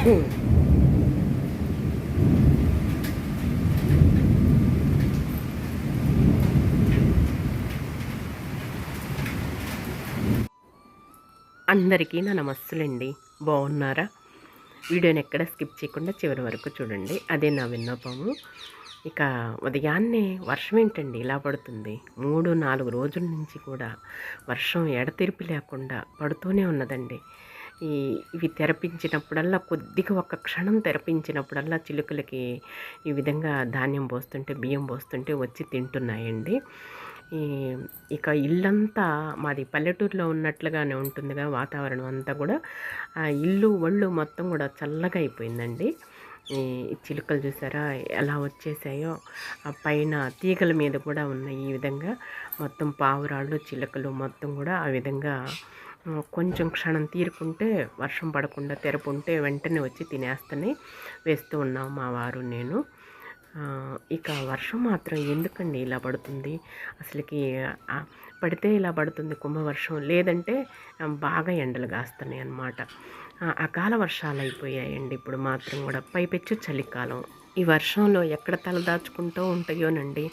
అందరికీ నా నమస్తులండి. బాగున్నారా? వీడియోని ఎక్కడ స్కిప్ చేయకుండా చివరి వరకు చూడండి. అదే నా విన్నపము. ఇక ఉదయాన్నే వర్షం ఏంటండి? ఇలా పడుతుంది. మూడు నాలుగు రోజుల నుంచి కూడా వర్షం ఎడతెరిపి లేకుండా పడుతూనే ఉన్నదండి. ఈ ఇవి తెరపించినప్పుడల్లా కొద్దిగా ఒక క్షణం తెరపించినప్పుడల్లా చిలుకలకి ఈ విధంగా ధాన్యం పోస్తుంటే బియ్యం పోస్తుంటే వచ్చి తింటున్నాయండి. ఈ ఇక ఇల్లంతా మాది పల్లెటూరులో ఉన్నట్లుగానే ఉంటుందిగా వాతావరణం అంతా కూడా. ఆ ఇల్లు ఒళ్ళు మొత్తం కూడా చల్లగా అయిపోయిందండి. ఈ చిలుకలు చూసారా ఎలా వచ్చేసాయో ఆ పైన తీగల మీద కూడా ఉన్నాయి ఈ విధంగా. మొత్తం పావురాళ్ళు చిలుకలు మొత్తం కూడా ఆ విధంగా కొంచెం క్షణం తీరుకుంటే వర్షం పడకుండా తెరపుంటే వెంటనే వచ్చి తినేస్తూనే వేస్తూ ఉన్నాం మా వారు నేను. ఇక వర్షం మాత్రం ఎందుకండి ఇలా పడుతుంది? అసలుకి పడితే ఇలా పడుతుంది కుంభవర్షం లేదంటే బాగా ఎండలు కాస్తున్నాయి అన్నమాట అకాల వర్షాలు అయిపోయాయండి. ఇప్పుడు మాత్రం కూడా పైపెచ్చు చలికాలం. ఈ వర్షంలో ఎక్కడ తలదాచుకుంటూ ఉంటాయోనండి.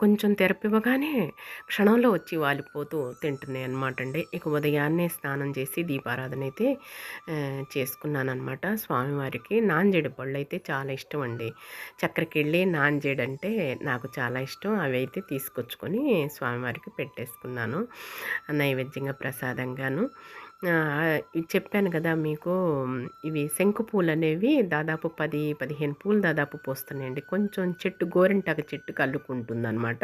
కొంచెం తెరపివ్వగానే క్షణంలో వచ్చి వాలిపోతూ తింటున్నాయి అనమాట అండి ఇక ఉదయాన్నే స్నానం చేసి దీపారాధన అయితే చేసుకున్నానమాట స్వామివారికి నాంజేడు పళ్ళు అయితే చాలా ఇష్టం అండి చక్కెరకెళ్ళి నాంజేడు అంటే నాకు చాలా ఇష్టం. అవి అయితే తీసుకొచ్చుకొని స్వామివారికి పెట్టేసుకున్నాను. నైవేద్యంగా ప్రసాదంగాను. చెప్పాను కదా మీకు ఇవి శంకు పూలు అనేవి దాదాపు పది పదిహేను పూలు దాదాపు పోస్తున్నాయండి. కొంచెం చెట్టు గోరింటాకు చెట్టుకు అల్లుకుంటుంది అనమాట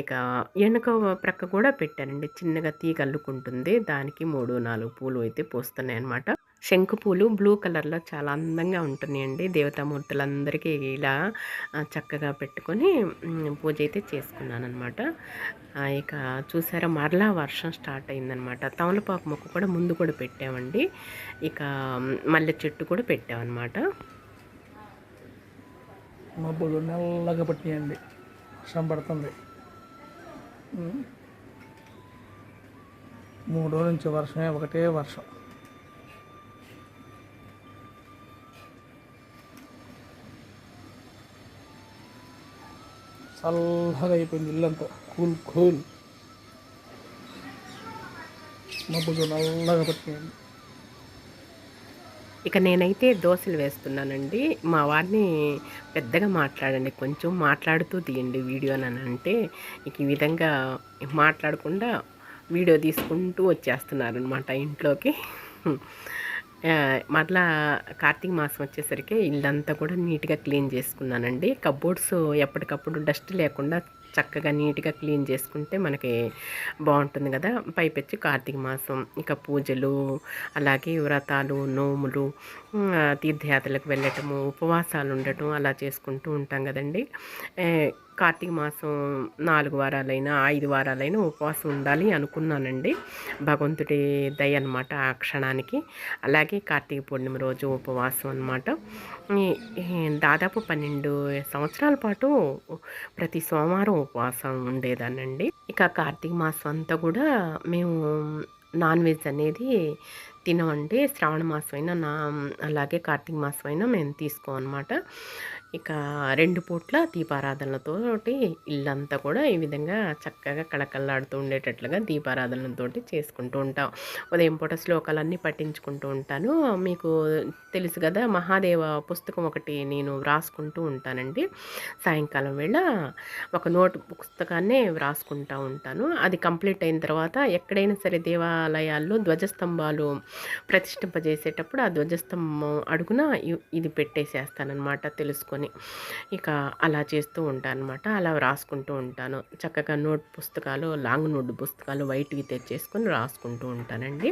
ఇక వెనుక ప్రక్క కూడా పెట్టానండి. చిన్నగా తీగ అల్లుకుంటుంది. దానికి మూడు నాలుగు పూలు అయితే పోస్తున్నాయి అనమాట శంకుపూలు బ్లూ కలర్లో చాలా అందంగా ఉంటున్నాయండి. దేవతామూర్తులందరికీ ఇలా చక్కగా పెట్టుకొని పూజ అయితే చేసుకున్నాను అనమాట ఇక చూసారా మరలా వర్షం స్టార్ట్ అయిందనమాట తమలపాకు మొక్క కూడా ముందు కూడా పెట్టామండి. ఇక మల్లె చెట్టు కూడా పెట్టామన్నమాట. మబ్బులు నల్లగా పట్టియండి వర్షం పడుతుంది. మూడు నుంచి వర్షమే ఒకటే వర్షం. చల్లగా అయిపోయింది ఇల్లంతా. Cool cool. మబ్బులు నల్లగా పట్టియండి ఇక నేనైతే దోశలు వేస్తున్నానండి. మా వారిని పెద్దగా మాట్లాడండి. కొంచెం మాట్లాడుతూ తీయండి వీడియో అని అంటే ఇక ఈ విధంగా మాట్లాడకుండా వీడియో తీసుకుంటూ వచ్చేస్తున్నారనమాట ఇంట్లోకి. మరలా కార్తీక మాసం వచ్చేసరికి ఇల్లంతా కూడా నీట్గా క్లీన్ చేసుకున్నానండి. కబోర్డ్స్ ఎప్పటికప్పుడు డస్ట్ లేకుండా చక్కగా నీట్గా క్లీన్ చేసుకుంటే మనకి బాగుంటుంది కదా. పైపెచ్చి కార్తీక మాసం ఇక పూజలు అలాగే వ్రతాలు నోములు తీర్థయాత్రలకు వెళ్ళటము ఉపవాసాలు ఉండటం అలా చేసుకుంటూ ఉంటాం కదండి. కార్తీక మాసం నాలుగు వారాలైనా ఐదు వారాలైనా ఉపవాసం ఉండాలి అనుకున్నానండి. భగవంతుడి దయ అనమాట ఆ క్షణానికి. అలాగే కార్తీక పూర్ణిమ రోజు ఉపవాసం అనమాట దాదాపు పన్నెండు సంవత్సరాల పాటు ప్రతి సోమవారం ఉపవాసం ఉండేదానండి ఇక కార్తీక మాసం అంతా కూడా మేము నాన్ వెజ్ అనేది తినమండి. శ్రావణ మాసం అయినా నా అలాగే కార్తీక మాసం అయినా మేము తీసుకోమన్నమాట ఇక రెండు పూట్ల దీపారాధనలతోటి ఇల్లంతా కూడా ఈ విధంగా చక్కగా కళకళలాడుతూ ఉండేటట్లుగా దీపారాధనలతోటి చేసుకుంటూ ఉంటాం. ఉదయం పూట శ్లోకాలన్నీ పఠించుకుంటూ ఉంటాను. మీకు తెలుసు కదా మహాదేవ పుస్తకం ఒకటి నేను వ్రాసుకుంటూ ఉంటానండి. సాయంకాలం వేళ ఒక నోట్ పుస్తకాన్నే వ్రాసుకుంటూ ఉంటాను. అది కంప్లీట్ అయిన తర్వాత ఎక్కడైనా సరే దేవాలయాల్లో ధ్వజస్తంభాలు ప్రతిష్ఠింపజేసేటప్పుడు ఆ ధ్వజస్తంభం అడుగున ఇది పెట్టేసేస్తానమాట తెలుసుకొని. ఇక అలా చేస్తూ ఉంటాను అనమాట అలా రాసుకుంటూ ఉంటాను. చక్కగా నోట్ పుస్తకాలు లాంగ్ నోట్ పుస్తకాలు వైట్వి తెచ్చేసుకొని రాసుకుంటూ ఉంటానండి.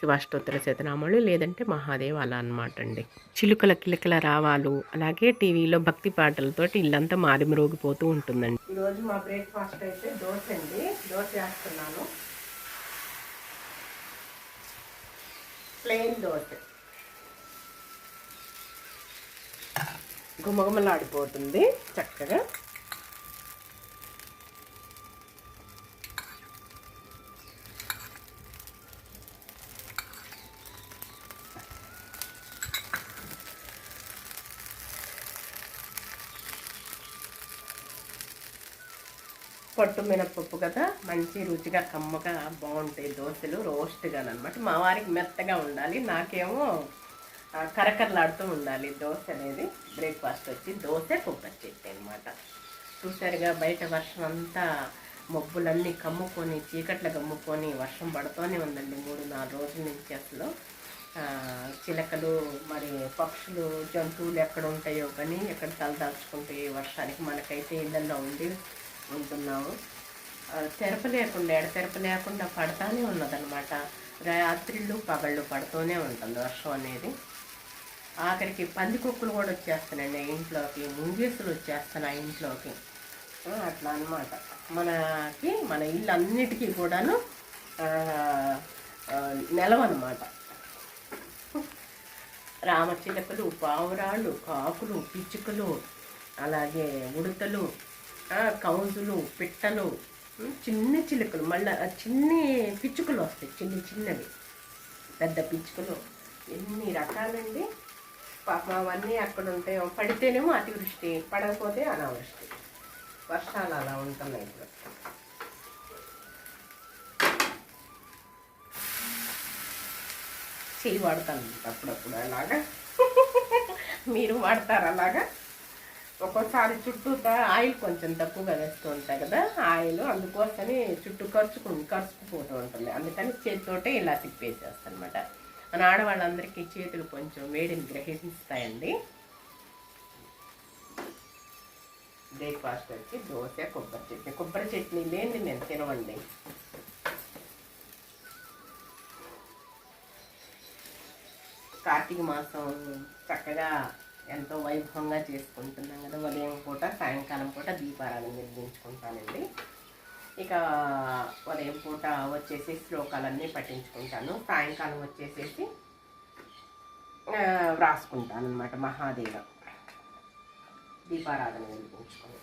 శివాష్టోత్తర శతనామాలు లేదంటే మహాదేవ్ అలా అనమాట అండి. చిలుకల కిలకల రావాలు అలాగే టీవీలో భక్తి పాటలతోటి ఇల్లంతా మారిమరోగిపోతూ ఉంటుందండి. ఈరోజు మా బ్రేక్ఫాస్ట్ అయితే దోశ అండి. దోశ వేస్తున్నాను. ప్లెయిన్ దోశ. గుమగుమలాడిపోతుంది చక్కగా. పొట్టు మినపప్పు కదా మంచి రుచిగా కమ్మగా బాగుంటాయి దోశలు రోస్ట్గా అనమాట మా వారికి మెత్తగా ఉండాలి. నాకేమో కరకరలాడుతూ ఉండాలి. దోశ అనేది బ్రేక్ఫాస్ట్ వచ్చి దోశ కొబ్బరి చెట్టు అనమాట చూసారుగా బయట వర్షం అంతా మబ్బులన్నీ కమ్ముకొని చీకట్లు కమ్ముకొని వర్షం పడుతూనే ఉందండి మూడు నాలుగు రోజుల నుంచి అసలు. చిలకలు మరి పక్షులు జంతువులు ఎక్కడ ఉంటాయో కానీ ఎక్కడ తలదాల్చుకుంటే వర్షానికి మనకైతే ఇళ్ళల్లో ఉండి ఉంటున్నాము. తెరప లేకుండా ఎడతెరప లేకుండా పడతానే ఉన్నదన్నమాట. రాత్రిళ్ళు పగళ్ళు పడుతూనే ఉంటుంది వర్షం అనేది. ఆఖరికి పందికొక్కులు కూడా వచ్చేస్తున్నాయండి ఇంట్లోకి. ముంగేసులు వచ్చేస్తున్నాయి ఇంట్లోకి. అట్లా అనమాట మనకి మన ఇల్లు అన్నిటికీ కూడాను ఆ, నెలవన్నమాట. రామచిలకలు పావురాళ్ళు కాకులు పిచ్చుకలు అలాగే ఉడతలు కౌజులు పిట్టలు చిన్న చిలుకలు మళ్ళీ చిన్ని పిచ్చుకలు వస్తాయి చిన్న చిన్నవి. పెద్ద పిచ్చుకలు ఎన్ని రకాలండి? పాపం అవన్నీ అక్కడ ఉంటాయి పడితేనేమో అతివృష్టి పడకపోతే అనావృష్టి. వర్షాలు అలా ఉంటున్నాయి ఇప్పుడు. చెయ్యి వాడతాను అప్పుడప్పుడు అలాగా. మీరు వాడతారు అలాగా. ఒక్కోసారి చుట్టూ ఆయిల్ కొంచెం తక్కువగా వేస్తూ ఉంటాయి కదా ఆయిల్ అందుకోసమే చుట్టూ ఖర్చుకు ఖర్చుకుపోతూ ఉంటుంది. అందుకని చేతితోటే ఇలా తిప్పేసేస్తాను అనమాట మన ఆడవాళ్ళందరికీ చేతులు కొంచెం వేడిని గ్రహిస్తాయండి. బ్రేక్ఫాస్ట్ వచ్చి దోశ కొబ్బరి చట్నీ. కొబ్బరి చట్నీ లేని నేను తినవండి. కార్తీక మాసం చక్కగా ఎంతో వైభవంగా చేసుకుంటున్నాం కదా. ఉదయం పూట సాయంకాలం పూట దీపారాధన నిర్మించుకుంటానండి. ఇక ఉదయం పూట వచ్చేసి శ్లోకాలన్నీ పఠించుకుంటాను సాయంకాలం వచ్చేసేసి వ్రాసుకుంటాను అనమాట మహాదేవ. దీపారాధన వెలిగించుకొని.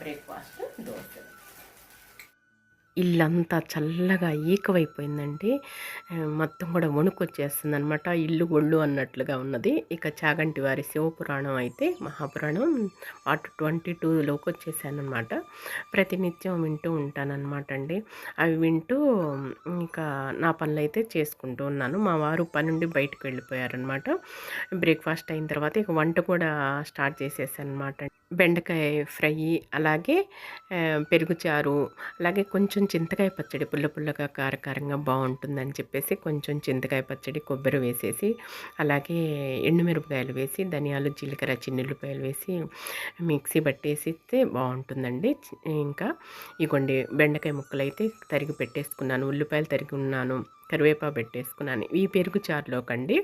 బ్రేక్ఫాస్ట్ దోశ. ఇల్లంతా చల్లగా ఈకవైపోయిందండి. మొత్తం కూడా వణుకొచ్చేస్తుంది అనమాట ఇల్లు ఒళ్ళు అన్నట్లుగా ఉన్నది. ఇక చాగంటి వారి శివపురాణం అయితే మహాపురాణం పార్ట్ ట్వంటీ టూలోకి వచ్చేసానమాట ప్రతినిత్యం వింటూ ఉంటానన్నమాట అండి అవి వింటూ ఇంకా నా పనులు అయితే చేసుకుంటూ ఉన్నాను. మా వారు పని నుండి బయటకు వెళ్ళిపోయారనమాట బ్రేక్ఫాస్ట్ అయిన తర్వాత ఇక వంట కూడా స్టార్ట్ చేసేసానమాట అనమాట బెండకాయ ఫ్రై అలాగే పెరుగుచారు పెరుగు చారు అలాగే కొంచెం చింతకాయ పచ్చడి పుల్ల పుల్లగా కారకారంగా బాగుంటుందని చెప్పేసి కొంచెం చింతకాయ పచ్చడి కొబ్బరి వేసేసి అలాగే ఎండుమిరపకాయలు వేసి ధనియాలు జీలకర్ర చిన్నుల్లిపాయలు వేసి మిక్సీ పట్టేసిస్తే బాగుంటుందండి. ఇంకా ఇగోండి బెండకాయ ముక్కలు అయితే తరిగి పెట్టేసుకున్నాను ఉల్లిపాయలు తరిగి ఉన్నాను. కరివేపాకు పెట్టేసుకున్నాను. ఈ పెరుగు చారులోకండి. కండి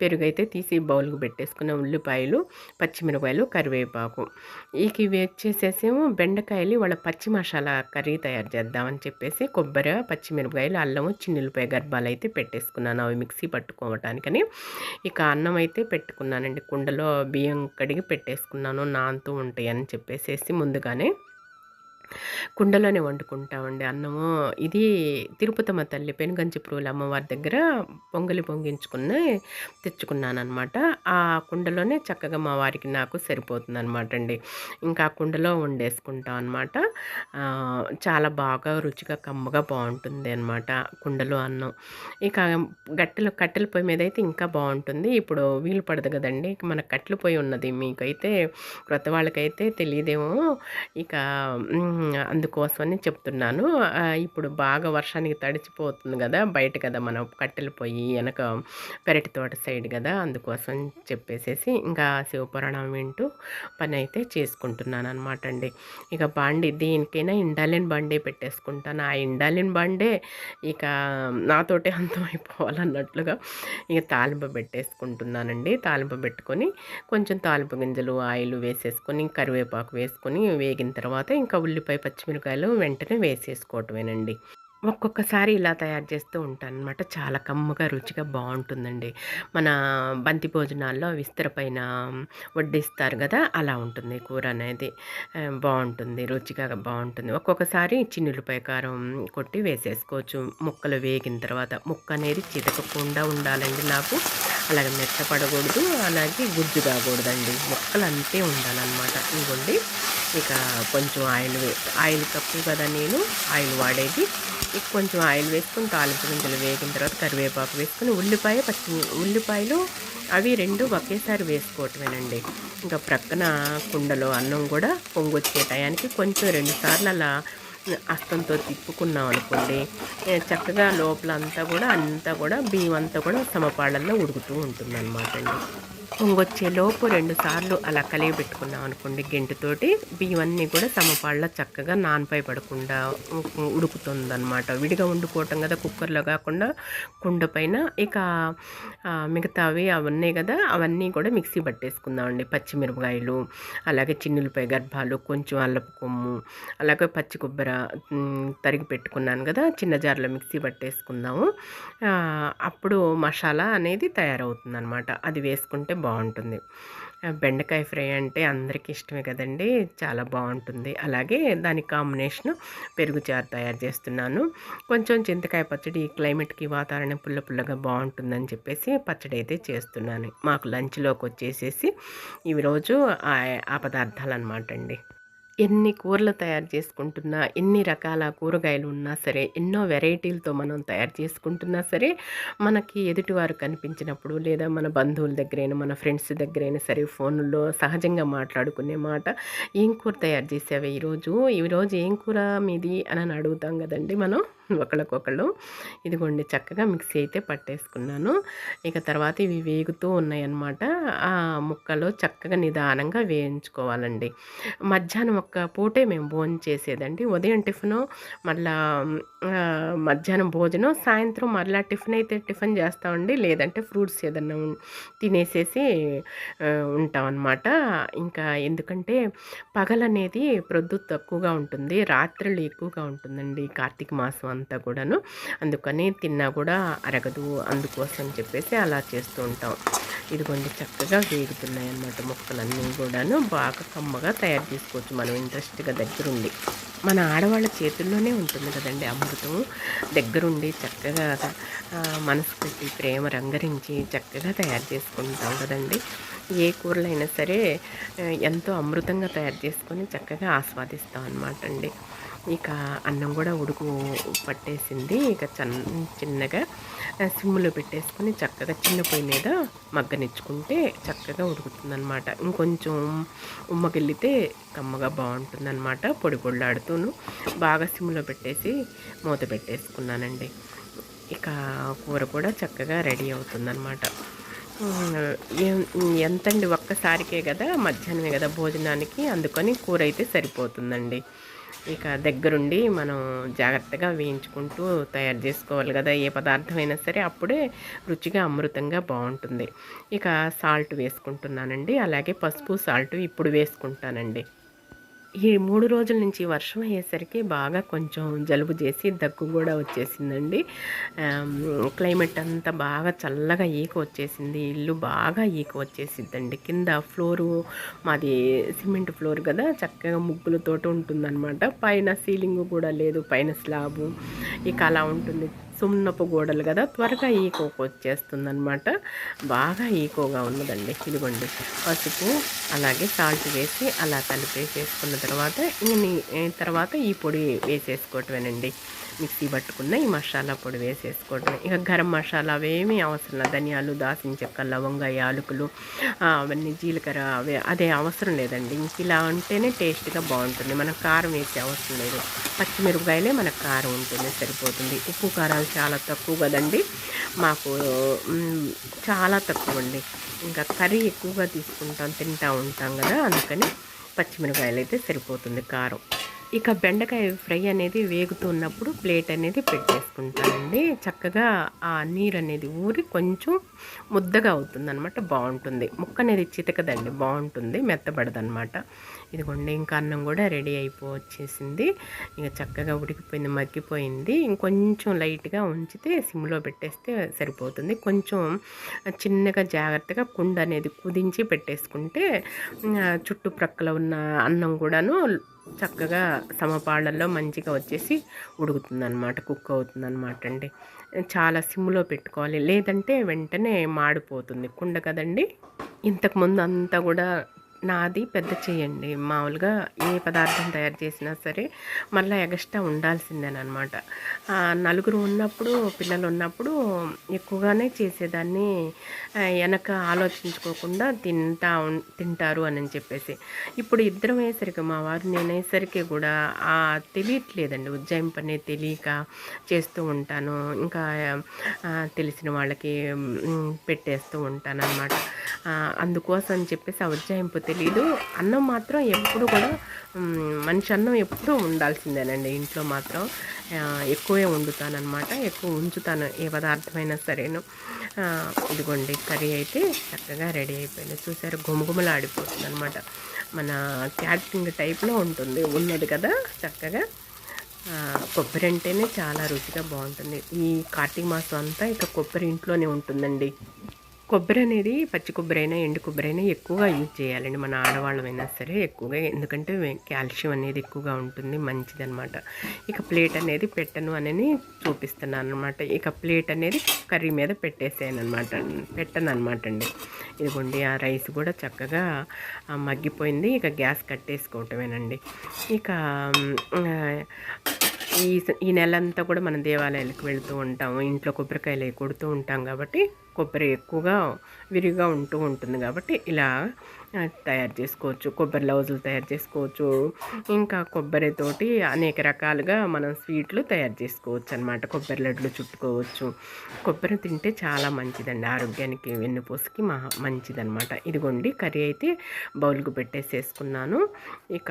పెరుగు అయితే తీసి బౌల్కి పెట్టేసుకున్న. ఉల్లిపాయలు పచ్చిమిరపాయలు కరివేపాకు. ఇక ఇవి వచ్చేసేసేమో బెండకాయలు వాళ్ళ పచ్చి మసాలా కర్రీ తయారు చేద్దామని చెప్పేసి కొబ్బరి పచ్చిమిరపకాయలు అల్లము చిన్నులపాయ గర్భాలు అయితే పెట్టేసుకున్నాను. అవి మిక్సీ పట్టుకోవటానికని. ఇక అన్నం అయితే పెట్టుకున్నానండి. కుండలో బియ్యం కడిగి పెట్టేసుకున్నాను. నాంతూ ఉంటాయని చెప్పేసేసి ముందుగానే కుండలోనే వండుకుంటామండి అన్నము. ఇది తిరుపతమ్మ తల్లి పెనుగంచిప్రువుల అమ్మవారి దగ్గర పొంగలి పొంగించుకుని తెచ్చుకున్నాను అనమాట ఆ కుండలోనే చక్కగా మా వారికి నాకు సరిపోతుంది అనమాట అండి ఇంకా ఆ కుండలో వండేసుకుంటాం అనమాట చాలా బాగా రుచిగా కమ్మగా బాగుంటుంది అనమాట కుండలో అన్నం. ఇక గట్టెలు కట్టెల పొయ్యి మీద అయితే ఇంకా బాగుంటుంది. ఇప్పుడు వీలు పడదు కదండి. ఇక మన కట్టెల పొయ్యి ఉన్నది. మీకైతే క్రొత్త వాళ్ళకైతే తెలియదేమో. ఇక అందుకోసమని చెప్తున్నాను. ఇప్పుడు బాగా వర్షానికి తడిచిపోతుంది కదా బయట కదా మనం కట్టెలు పొయ్యి వెనక పెరటి తోట సైడ్ కదా అందుకోసం చెప్పేసేసి ఇంకా శివపురాణం వింటూ పని అయితే చేసుకుంటున్నాను అనమాట అండి. ఇక బాండి దేనికైనా ఇండాలిన్ బండే పెట్టేసుకుంటాను. ఆ ఇండాలిన్ బండే ఇక నాతోటే అంతం అయిపోవాలన్నట్లుగా ఇక తాలింపు పెట్టేసుకుంటున్నానండి. తాలింపు పెట్టుకొని కొంచెం తాలింపు గింజలు ఆయిల్ వేసేసుకొని కరివేపాకు వేసుకొని వేగిన తర్వాత ఇంకా ఉల్లిపాయ ఉల్లిపాయ పచ్చిమిరకాయలు వెంటనే వేసేసుకోవటమేనండి. ఒక్కొక్కసారి ఇలా తయారు చేస్తూ ఉంటాను అనమాట చాలా కమ్మగా రుచిగా బాగుంటుందండి. మన బంతి భోజనాల్లో విస్తర పైన వడ్డిస్తారు కదా అలా ఉంటుంది కూర అనేది. బాగుంటుంది రుచిగా బాగుంటుంది. ఒక్కొక్కసారి చిన్నులపై కారం కొట్టి వేసేసుకోవచ్చు. ముక్కలు వేగిన తర్వాత ముక్క అనేది చితకకుండా ఉండాలండి నాకు. అలాగే మెత్తపడకూడదు అలాగే గుజ్జు కాకూడదండి. ముక్కలు అంతే ఉండాలన్నమాట. ఇవ్వండి ఇక కొంచెం ఆయిల్ వే ఆయిల్ తక్కువ కదా నేను ఆయిల్ వాడేది. ఇక కొంచెం ఆయిల్ వేసుకొని తాలింపు గింజలు వేగిన తర్వాత కరివేపాకు వేసుకుని ఉల్లిపాయ పచ్చి ఉల్లిపాయలు అవి రెండు ఒకేసారి వేసుకోవటమేనండి. ఇంకా ప్రక్కన కుండలో అన్నం కూడా పొంగొచ్చే టయానికి కొంచెం రెండు సార్లు అలా అస్తంతో తిప్పుకున్నాం అనుకోండి చక్కగా లోపల అంతా కూడా అంతా కూడా బియ్యం అంతా కూడా సమపాళ్ళల్లో ఉడుకుతూ ఉంటుంది అండి. వచ్చేలోపు లోపు రెండు సార్లు అలా కలిగి పెట్టుకున్నాం అనుకోండి గెంటుతోటి. బియ్యం అన్నీ కూడా సమపాళ్ళ చక్కగా నానపై పడకుండా ఉడుకుతుంది అనమాట విడిగా వండుకోవటం కదా కుక్కర్లో కాకుండా కుండ పైన. ఇక మిగతావి అవన్నీ కదా అవన్నీ కూడా మిక్సీ పట్టేసుకుందామండి. పచ్చిమిరపకాయలు అలాగే చిన్నులపై గర్భాలు కొంచెం అల్లపు కొమ్ము అలాగే పచ్చి కొబ్బరి తరిగి పెట్టుకున్నాను కదా చిన్న జార్లో మిక్సీ పట్టేసుకుందాము. అప్పుడు మసాలా అనేది తయారవుతుంది అనమాట అది వేసుకుంటే బాగుంటుంది. బెండకాయ ఫ్రై అంటే అందరికీ ఇష్టమే కదండి. చాలా బాగుంటుంది. అలాగే దాని కాంబినేషన్ పెరుగు చారు తయారు చేస్తున్నాను. కొంచెం చింతకాయ పచ్చడి ఈ క్లైమేట్కి వాతావరణం పుల్ల పుల్లగా బాగుంటుందని చెప్పేసి పచ్చడి అయితే చేస్తున్నాను. మాకు లంచ్లోకి వచ్చేసేసి ఈరోజు రోజు ఆ ఆ పదార్థాలు అనమాట అండి. ఎన్ని కూరలు తయారు చేసుకుంటున్నా ఎన్ని రకాల కూరగాయలు ఉన్నా సరే ఎన్నో వెరైటీలతో మనం తయారు చేసుకుంటున్నా సరే మనకి ఎదుటివారు కనిపించినప్పుడు లేదా మన బంధువుల దగ్గరైనా మన ఫ్రెండ్స్ దగ్గరైనా సరే ఫోన్లో సహజంగా మాట్లాడుకునే మాట ఏం కూర తయారు చేసావే ఈరోజు? ఈరోజు ఏం కూర మీది? అని అని అడుగుతాం కదండి మనం. ఒకళ్ళకొకళ్ళు. ఇదిగోండి చక్కగా మిక్సీ అయితే పట్టేసుకున్నాను. ఇక తర్వాత ఇవి వేగుతూ ఉన్నాయన్నమాట. ఆ ముక్కలు చక్కగా నిదానంగా వేయించుకోవాలండి. మధ్యాహ్నం ఒక్క పూటే మేము భోజనం చేసేదండి. ఉదయం టిఫిను మళ్ళా మధ్యాహ్నం భోజనం సాయంత్రం మళ్ళా టిఫిన్ అయితే టిఫిన్ చేస్తామండి. లేదంటే ఫ్రూట్స్ ఏదన్నా తినేసేసి ఉంటాం అన్నమాట ఇంకా ఎందుకంటే పగలనేది ప్రొద్దు తక్కువగా ఉంటుంది రాత్రులు ఎక్కువగా ఉంటుందండి కార్తీక మాసం అంతా కూడాను. అందుకని తిన్నా కూడా అరగదు అందుకోసం చెప్పేసి అలా చేస్తూ ఉంటాం. ఇదిగోండి చక్కగా వేగుతున్నాయి అన్నమాట ముక్కలన్నీ కూడాను. బాగా కమ్మగా తయారు చేసుకోవచ్చు. మనం ఇంట్రెస్ట్గా దగ్గరుండి. మన ఆడవాళ్ళ చేతుల్లోనే ఉంటుంది కదండి అమృతం. దగ్గరుండి చక్కగా మనసు పెట్టి ప్రేమ రంగరించి చక్కగా తయారు చేసుకుంటాం కదండి. ఏ కూరలైనా సరే ఎంతో అమృతంగా తయారు చేసుకొని చక్కగా ఆస్వాదిస్తాం అనమాట అండి. ఇక అన్నం కూడా ఉడుకు పట్టేసింది. ఇక చిన్నగా సిమ్లో పెట్టేసుకొని చక్కగా చిన్న పొయ్యి మీద మగ్గనిచ్చుకుంటే చక్కగా ఉడుకుతుందనమాట ఇంకొంచెం ఉమ్మగిల్లితే కమ్మగా బాగుంటుందన్నమాట. పొడి పొడిలాడుతూను బాగా సిమ్లో పెట్టేసి మూత పెట్టేసుకున్నానండి. ఇక కూర కూడా చక్కగా రెడీ అవుతుందన్నమాట. ఎంతండి ఒక్కసారికే కదా మధ్యాహ్నమే కదా భోజనానికి అందుకని కూర అయితే సరిపోతుందండి. ఇక దగ్గరుండి మనం జాగ్రత్తగా వేయించుకుంటూ తయారు చేసుకోవాలి కదా ఏ పదార్థమైనా సరే అప్పుడే రుచిగా అమృతంగా బాగుంటుంది. ఇక సాల్ట్ వేసుకుంటున్నానండి. అలాగే పసుపు సాల్ట్ ఇప్పుడు వేసుకుంటానండి. ఈ మూడు రోజుల నుంచి వర్షం అయ్యేసరికి బాగా కొంచెం జలుబు చేసి దగ్గు కూడా వచ్చేసిందండి. క్లైమేట్ అంతా బాగా చల్లగా ఈక వచ్చేసింది. ఇల్లు బాగా ఈక వచ్చేసిద్దండి. కింద ఫ్లోరు మాది సిమెంట్ ఫ్లోర్ కదా చక్కగా ముగ్గులతోటి ఉంటుందన్నమాట. పైన సీలింగ్ కూడా లేదు పైన స్లాబు. ఇక అలా ఉంటుంది. సున్నపు గోడలు కదా? త్వరగా ఈకోకు వచ్చేస్తుంది అనమాట బాగా ఈకోగా ఉన్నదండి. ఇదిగోండి. పసుపు అలాగే సాల్ట్ వేసి అలా కలిపేసేసుకున్న తర్వాత తర్వాత ఈ పొడి వేసేసుకోవటమేనండి. మిక్సీ పట్టుకున్న ఈ మసాలా పొడి వేసేసుకోవటమే. ఇక గరం మసాలా అవేమీ అవసరం లేదు. ధనియాలు దాసిన చెక్క లవంగ యాలకులు అవన్నీ జీలకర్ర అవే అదే అవసరం లేదండి. ఇలా ఉంటేనే టేస్ట్గా బాగుంటుంది. మనకు కారం వేసే అవసరం లేదు. పచ్చిమిరపకాయలే మనకు కారం ఉంటుంది సరిపోతుంది. ఉప్పు కారాలు చాలా తక్కువ కదండి. మాకు చాలా తక్కువ అండి ఇంకా కర్రీ ఎక్కువగా తీసుకుంటాం తింటా ఉంటాం కదా. అందుకని పచ్చిమిరపకాయలు అయితే సరిపోతుంది కారం. ఇక బెండకాయ ఫ్రై అనేది వేగుతున్నప్పుడు ప్లేట్ అనేది పెట్టేసుకుంటానండి. చక్కగా ఆ నీరు అనేది ఊరి కొంచెం ముద్దగా అవుతుంది అనమాట బాగుంటుంది. ముక్క అనేది చితకదండి బాగుంటుంది మెత్తబడదనమాట ఇదిగోండి ఇంకా అన్నం కూడా రెడీ అయిపోవచ్చేసింది ఇంకా చక్కగా ఉడికిపోయింది మగ్గిపోయింది. ఇంకొంచెం లైట్గా ఉంచితే సిమ్లో పెట్టేస్తే సరిపోతుంది. కొంచెం చిన్నగా జాగ్రత్తగా కుండ అనేది కుదించి పెట్టేసుకుంటే చుట్టుప్రక్కల ఉన్న అన్నం కూడాను చక్కగా సమపాళ్ళల్లో మంచిగా వచ్చేసి ఉడుకుతుందనమాట కుక్ అవుతుందనమాట అండి. చాలా సిమ్లో పెట్టుకోవాలి. లేదంటే వెంటనే మాడిపోతుంది కుండ కదండి. ఇంతకుముందు అంతా కూడా నాది పెద్ద చేయండి మామూలుగా ఏ పదార్థం తయారు చేసినా సరే మళ్ళీ ఎగస్ట్రా ఉండాల్సిందేనమాట నలుగురు ఉన్నప్పుడు పిల్లలు ఉన్నప్పుడు ఎక్కువగానే చేసేదాన్ని. వెనక ఆలోచించుకోకుండా తింటా తింటారు అని చెప్పేసి. ఇప్పుడు ఇద్దరం అయ్యేసరికి మా వారు నేను అయ్యేసరికి కూడా ఆ తెలియట్లేదండి. ఉజ్జాయింపు అనేది తెలియక చేస్తూ ఉంటాను. ఇంకా తెలిసిన వాళ్ళకి పెట్టేస్తూ ఉంటాను అనమాట అందుకోసం చెప్పేసి ఆ ఉజ్జాయింపు తెలియదు అన్నం మాత్రం ఎప్పుడు కూడా మనిషి అన్నం ఎప్పుడూ ఉండాల్సిందేనండి ఇంట్లో మాత్రం. ఎక్కువే వండుతానమాట ఎక్కువ ఉంచుతాను ఏ పదార్థమైనా సరేను. ఇదిగోండి కర్రీ అయితే చక్కగా రెడీ అయిపోయింది. చూసారు గుమగుమలు ఆడిపోతుంది అనమాట మన క్యాటరింగ్ టైప్లో ఉంటుంది ఉన్నది కదా చక్కగా. కొబ్బరి అంటేనే చాలా రుచిగా బాగుంటుంది. ఈ కార్తీక మాసం అంతా ఇక కొబ్బరి ఇంట్లోనే ఉంటుందండి. కొబ్బరి అనేది పచ్చి కొబ్బరి అయినా ఎండు కొబ్బరి అయినా ఎక్కువగా యూజ్ చేయాలండి. మన ఆడవాళ్ళమైనా సరే ఎక్కువగా ఎందుకంటే కాల్షియం అనేది ఎక్కువగా ఉంటుంది మంచిదనమాట ఇక ప్లేట్ అనేది పెట్టను అని చూపిస్తున్నాను అనమాట ఇక ప్లేట్ అనేది కర్రీ మీద పెట్టేసాను అనమాట పెట్టను అనమాట అండి ఇదిగోండి ఆ రైస్ కూడా చక్కగా మగ్గిపోయింది. ఇక గ్యాస్ కట్టేసుకోవటమేనండి. ఇక ఈ ఈ నెల అంతా కూడా మనం దేవాలయాలకు వెళ్తూ ఉంటాము. ఇంట్లో కొబ్బరికాయలు అవి కొడుతూ ఉంటాం కాబట్టి కొబ్బరి ఎక్కువగా విరిగా ఉంటూ ఉంటుంది కాబట్టి ఇలా తయారు చేసుకోవచ్చు. కొబ్బరి లౌజులు తయారు చేసుకోవచ్చు. ఇంకా కొబ్బరితోటి అనేక రకాలుగా మనం స్వీట్లు తయారు చేసుకోవచ్చు అనమాట కొబ్బరి లడ్లు చుట్టుకోవచ్చు. కొబ్బరి తింటే చాలా మంచిదండి. ఆరోగ్యానికి వెన్నుపూసకి మహా మంచిదనమాట ఇదిగోండి కర్రీ అయితే బౌల్కి పెట్టేసేసుకున్నాను. ఇక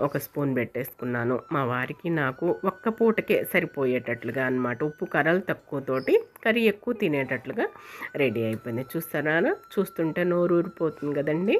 ఒక స్పూన్ పెట్టేసుకున్నాను. మా వారికి నాకు ఒక్క పూటకే సరిపోయేటట్లుగా అన్నమాట. ఉప్పు కర్రలు తక్కువతోటి కర్రీ ఎక్కువ తినేటట్లుగా రెడీ అయిపోయింది. చూస్తారా? చూస్తుంటే నోరు ఊరిపోతుంది కదండి.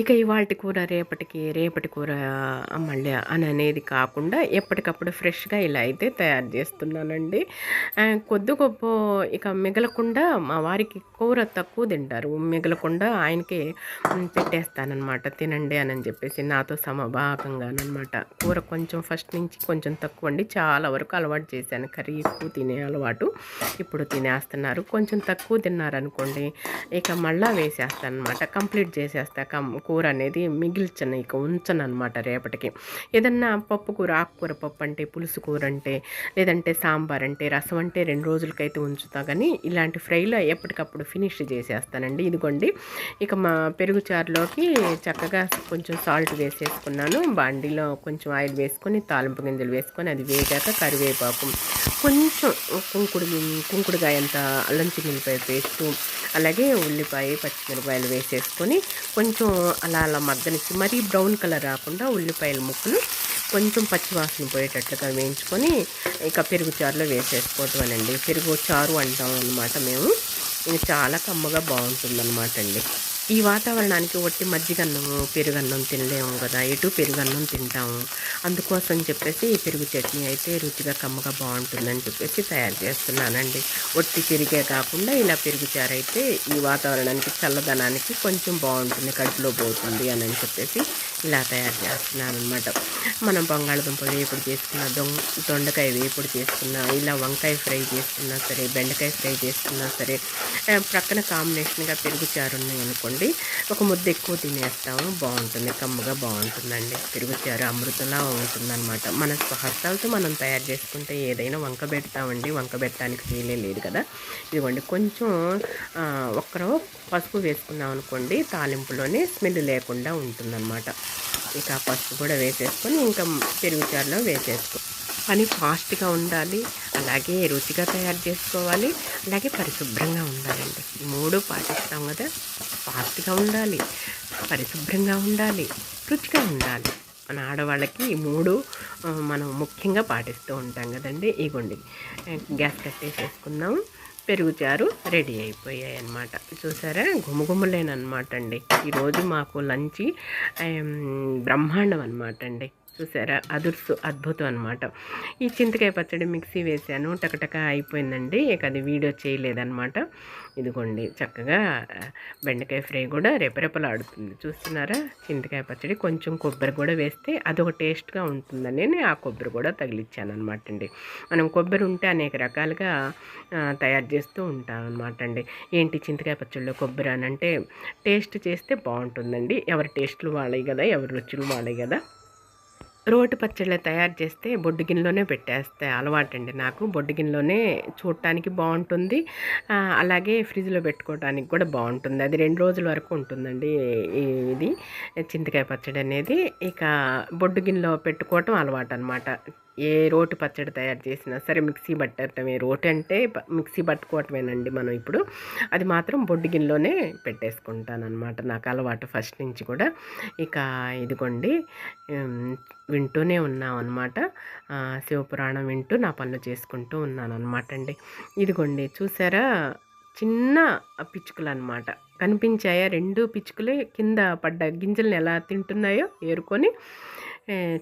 ఇక ఇవాళ కూర రేపటికి రేపటి కూర మళ్ళీ అని అనేది కాకుండా ఎప్పటికప్పుడు ఫ్రెష్గా ఇలా అయితే తయారు చేస్తున్నానండి. కొద్ది గొప్ప ఇక మిగలకుండా మా వారికి కూర తక్కువ తింటారు. మిగలకుండా ఆయనకి పెట్టేస్తానమాట తినండి అని చెప్పేసి నాతో సమభాగంగానమాట కూర కొంచెం ఫస్ట్ నుంచి కొంచెం తక్కువ అండి. చాలా వరకు అలవాటు చేశాను. కర్రీ ఎక్కువ తినే అలవాటు ఇప్పుడు తినేస్తున్నారు. కొంచెం తక్కువ తిన్నారనుకోండి ఇక మళ్ళీ వేసేస్తాను అనమాట కంప్లీట్ చేసేస్తా. కూర అనేది మిగిల్చను ఇక ఉంచను అనమాట రేపటికి. ఏదన్నా పప్పు కూర ఆకుకూర పప్పు అంటే పులుసు కూర అంటే లేదంటే సాంబార్ అంటే రసం అంటే రెండు రోజులకైతే ఉంచుతా. కానీ ఇలాంటి ఫ్రైలో ఎప్పటికప్పుడు ఫినిష్ చేసేస్తానండి. ఇదిగోండి ఇక మా పెరుగు చారులోకి చక్కగా కొంచెం సాల్ట్ వేసేసుకున్నాను. బాండీలో కొంచెం ఆయిల్ వేసుకొని తాలింపు గింజలు వేసుకొని అది వేగాక కరివేపాకు కొంచెం కుంకుడు కుంకుడుగాయ అంత అల్లం చిల్లిపాయ పేస్టు అలాగే ఉల్లిపాయ పచ్చిమిరపాయలు వేసేసుకొని కొంచెం అలా అలా మగ్గనిచ్చి మరీ బ్రౌన్ కలర్ రాకుండా ఉల్లిపాయల ముక్కలు కొంచెం పచ్చివాసన పోయేటట్లుగా వేయించుకొని ఇక పెరుగు చారులో వేసేసుకోవటమేనండి. పెరుగు చారు అంటాం అన్నమాట మేము. ఇది చాలా కమ్మగా బాగుంటుందన్నమాట అండి. ఈ వాతావరణానికి ఒట్టి మజ్జిగన్నము పెరుగన్నం తినలేము కదా. ఎటు పెరుగన్నం తింటాము. అందుకోసం చెప్పేసి ఈ పెరుగు చట్నీ అయితే రుచిగా కమ్మగా బాగుంటుందని చెప్పేసి తయారు చేస్తున్నానండి. ఒట్టి పెరిగే కాకుండా ఇలా పెరుగు చారు అయితే ఈ వాతావరణానికి చల్లదనానికి కొంచెం బాగుంటుంది కడుపులో పోతుంది అని అని చెప్పేసి ఇలా తయారు చేస్తున్నాను అనమాట మనం బంగాళదుంప వేపుడు చేసుకున్న దొంగ దొండకాయ వేపుడు చేసుకున్నా ఇలా వంకాయ ఫ్రై చేసుకున్నా సరే బెండకాయ ఫ్రై చేసుకున్నా సరే ప్రక్కన కాంబినేషన్గా పెరుగు చారు ఉన్నాయి అనుకోండి ఒక ముద్ద ఎక్కువ తినేస్తాము. బాగుంటుంది. కమ్మగా బాగుంటుందండి. పెరుగు చారు అమృతంలా ఉంటుందన్నమాట. మన స్వహస్తాలతో మనం తయారు చేసుకుంటే ఏదైనా వంక పెడతామండి. వంక పెట్టడానికి వీలే లేదు కదా. ఇదిగోండి. కొంచెం ఒక్కరో పసుపు వేసుకున్నాం అనుకోండి తాలింపులోనే స్మెల్ లేకుండా ఉంటుందన్నమాట. ఇక పసుపు కూడా వేసేసుకొని ఇంకా పెరుగు చారులో వేసేసుకో పని ఫాస్ట్గా ఉండాలి అలాగే రుచిగా తయారు చేసుకోవాలి అలాగే పరిశుభ్రంగా ఉండాలండి. ఈ మూడు పాటిస్తాం కదా ఫాస్ట్గా ఉండాలి పరిశుభ్రంగా ఉండాలి రుచిగా ఉండాలి. మన ఆడవాళ్ళకి ఈ మూడు మనం ముఖ్యంగా పాటిస్తూ ఉంటాం కదండి. ఇగోండి గ్యాస్ కట్టేసేసుకుందాం. పెరుగు చారు రెడీ అయిపోయాయి అన్నమాట. చూసారా? గుమగుమలేనమాట అండి. ఈరోజు మాకు లంచ్ బ్రహ్మాండం అనమాట అండి. చూసారా? అదుర్సు అద్భుతం అనమాట ఈ చింతకాయ పచ్చడి మిక్సీ వేసాను టకటక అయిపోయిందండి. ఇక అది వీడియో చేయలేదన్నమాట. ఇదిగోండి చక్కగా బెండకాయ ఫ్రై కూడా రెపరెపలాడుతుంది. చూస్తున్నారా? చింతకాయ పచ్చడి కొంచెం కొబ్బరి కూడా వేస్తే అదొక టేస్ట్గా ఉంటుందని నేను ఆ కొబ్బరి కూడా తగిలిచ్చాను అనమాట అండి. మనం కొబ్బరి ఉంటే అనేక రకాలుగా తయారు చేస్తూ ఉంటాం అనమాట అండి. ఏంటి చింతకాయ పచ్చడిలో కొబ్బరి అని అంటే టేస్ట్ చేస్తే బాగుంటుందండి. ఎవరి టేస్ట్లు వాళ్ళవి కదా ఎవరి రుచులు వాళ్ళవి కదా. రోటి పచ్చళ్ళు తయారు చేస్తే బొడ్డు గిన్నెలోనే పెట్టేస్తే అలవాటండి నాకు. బొడ్డు గిన్నెలోనే చూడటానికి బాగుంటుంది. అలాగే ఫ్రిడ్జ్లో పెట్టుకోవడానికి కూడా బాగుంటుంది. అది రెండు రోజుల వరకు ఉంటుందండి ఇది చింతకాయ పచ్చడి అనేది ఇక బొడ్డు గిన్నెలో పెట్టుకోవటం అలవాటు అనమాట ఏ రోటి పచ్చడి తయారు చేసినా సరే మిక్సీ పట్టడమే. రోటి అంటే మిక్సీ పట్టుకోవటమేనండి మనం ఇప్పుడు. అది మాత్రం బొడ్డు గిన్నెలోనే పెట్టేసుకుంటాను నాకు అలవాటు ఫస్ట్ నుంచి కూడా. ఇక ఇదిగోండి వింటూనే ఉన్నాం అనమాట శివపురాణం వింటూ నా పనులు చేసుకుంటూ ఉన్నాను అనమాట అండి. ఇదిగోండి చూసారా? చిన్న పిచ్చుకలు అనమాట కనిపించాయా? రెండు పిచ్చుకలే కింద పడ్డ గింజల్ని ఎలా తింటున్నాయో ఏరుకొని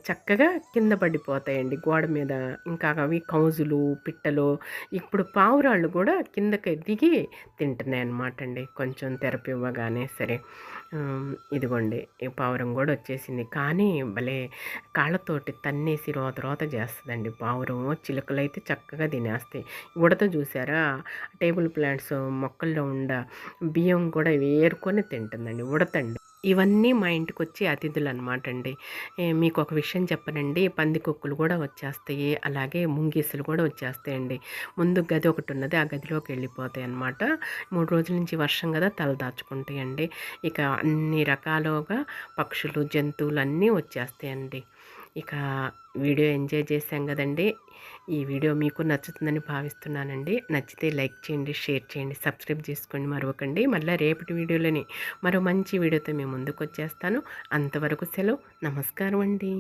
చక్కగా కింద పడిపోతాయండి గోడ మీద. ఇంకా అవి కౌజులు పిట్టలు ఇప్పుడు పావురాళ్ళు కూడా కిందకి దిగి తింటున్నాయి అన్నమాట అండి. కొంచెం తెరపి ఇవ్వగానే సరే. ఇదిగోండి ఈ పావురం కూడా వచ్చేసింది. కానీ భలే కాళ్ళతోటి తన్నేసి రోత రోత చేస్తుందండి పావురం. చిలుకలు అయితే చక్కగా తినేస్తాయి. ఉడత చూసారా? టేబుల్ ప్లాంట్స్ మొక్కల్లో ఉండ బియ్యం కూడా వేరుకొని తింటుందండి ఉడతండి. ఇవన్నీ మా ఇంటికి వచ్చి అతిథులు అనమాట అండి మీకు ఒక విషయం చెప్పనండి. పందికొక్కులు కూడా వచ్చేస్తాయి. అలాగే ముంగీసులు కూడా వచ్చేస్తాయండి. ముందు గది ఒకటి ఉన్నది ఆ గదిలోకి వెళ్ళిపోతాయి అన్నమాట మూడు రోజుల నుంచి వర్షం కదా తల దాచుకుంటాయండి. ఇక అన్ని రకాలుగా పక్షులు జంతువులు అన్నీ వచ్చేస్తాయండి. ఇక వీడియో ఎంజాయ్ చేశాం కదండి. ఈ వీడియో మీకు నచ్చుతుందని భావిస్తున్నానండి. నచ్చితే లైక్ చేయండి షేర్ చేయండి సబ్స్క్రైబ్ చేసుకోండి మరొకండి మళ్ళీ రేపటి వీడియోలోని మరో మంచి వీడియోతో మేము ముందుకు వచ్చేస్తాను అంతవరకు సెలవు. నమస్కారం అండి.